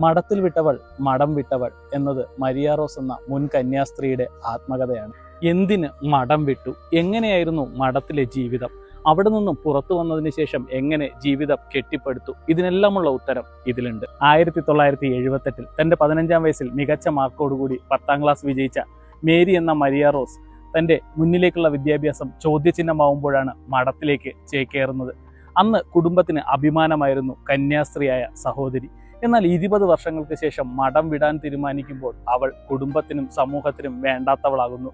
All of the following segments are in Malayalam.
മഠത്തിൽ വിട്ടവൾ മഠം വിട്ടവൾ എന്നത് മരിയാറോസ് എന്ന മുൻ കന്യാസ്ത്രീയുടെ ആത്മകഥയാണ്. എന്തിന് മഠം വിട്ടു? എങ്ങനെയായിരുന്നു മഠത്തിലെ ജീവിതം? അവിടെ നിന്നും പുറത്തു വന്നതിന് ശേഷം എങ്ങനെ ജീവിതം കെട്ടിപ്പടുത്തു? ഇതിനെല്ലാമുള്ള ഉത്തരം ഇതിലുണ്ട്. ആയിരത്തി തൊള്ളായിരത്തി എഴുപത്തെട്ടിൽ തന്റെ പതിനഞ്ചാം വയസ്സിൽ മികച്ച മാർക്കോടുകൂടി പത്താം ക്ലാസ് വിജയിച്ച മേരി എന്ന മരിയ റോസ് തന്റെ മുന്നിലേക്കുള്ള വിദ്യാഭ്യാസം ചോദ്യചിഹ്നമാവുമ്പോഴാണ് മഠത്തിലേക്ക് ചേക്കേറുന്നത്. അന്ന് കുടുംബത്തിന് അഭിമാനമായിരുന്നു കന്യാസ്ത്രീയായ സഹോദരി. എന്നാൽ ഇരുപത് വർഷങ്ങൾക്ക് ശേഷം മഠം വിടാൻ തീരുമാനിക്കുമ്പോൾ അവൾ കുടുംബത്തിനും സമൂഹത്തിനും വേണ്ടാത്തവളാകുന്നു.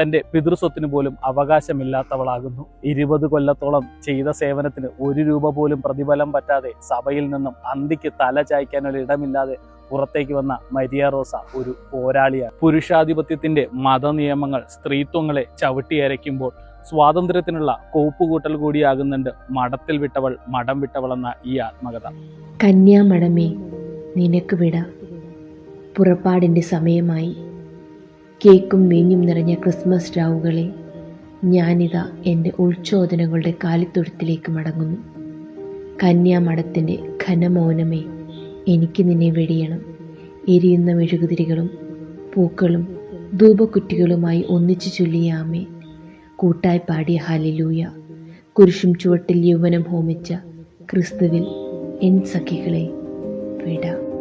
തന്റെ പിതൃസ്വത്തിന് പോലും അവകാശമില്ലാത്തവളാകുന്നു. ഇരുപത് കൊല്ലത്തോളം ചെയ്ത സേവനത്തിന് ഒരു രൂപ പോലും പ്രതിഫലം പറ്റാതെ സഭയിൽ നിന്നും അന്തിക്ക് തല ചായ്ക്കാനുള്ള ഇടമില്ലാതെ പുറത്തേക്ക് വന്ന മരിയ റോസ ഒരു പോരാളിയാണ്. പുരുഷാധിപത്യത്തിന്റെ മതനിയമങ്ങൾ സ്ത്രീത്വങ്ങളെ ചവിട്ടിയരയ്ക്കുമ്പോൾ സ്വാതന്ത്ര്യത്തിനുള്ള കോപ്പുകൂട്ടൽ കൂടിയാകുന്നുണ്ട് മഠത്തിൽ വിട്ടവൾ മഠം വിട്ടവൾ എന്ന ഈ ആത്മകഥ. കന്യാമടമേ നിനക്ക് വിട. പുറപ്പാടിന്റെ സമയമായി. കേക്കും വീഞ്ഞും നിറഞ്ഞ ക്രിസ്മസ് രാവുകളെ ഞാനിതാ എന്റെ ഉൾച്ചോദനകളുടെ കാലിത്തൊഴുത്തിലേക്ക് മടങ്ങുന്നു. കന്യാമഠത്തിന്റെ ഘനമൗനമേ എനിക്ക് നിന്നെ വെടിയണം. എരിയുന്ന മെഴുകുതിരികളും പൂക്കളും ധൂപക്കുറ്റികളുമായി ഒന്നിച്ചു ചൊല്ലിയ ആമേ. കൂട്ടായി പാടിയ ഹലിലൂയ കുരിശും ചുവട്ടിൽ യൗവനം ഹോമിച്ച ക്രിസ്തുവിൽ എൻ സഖികളെ. freedom.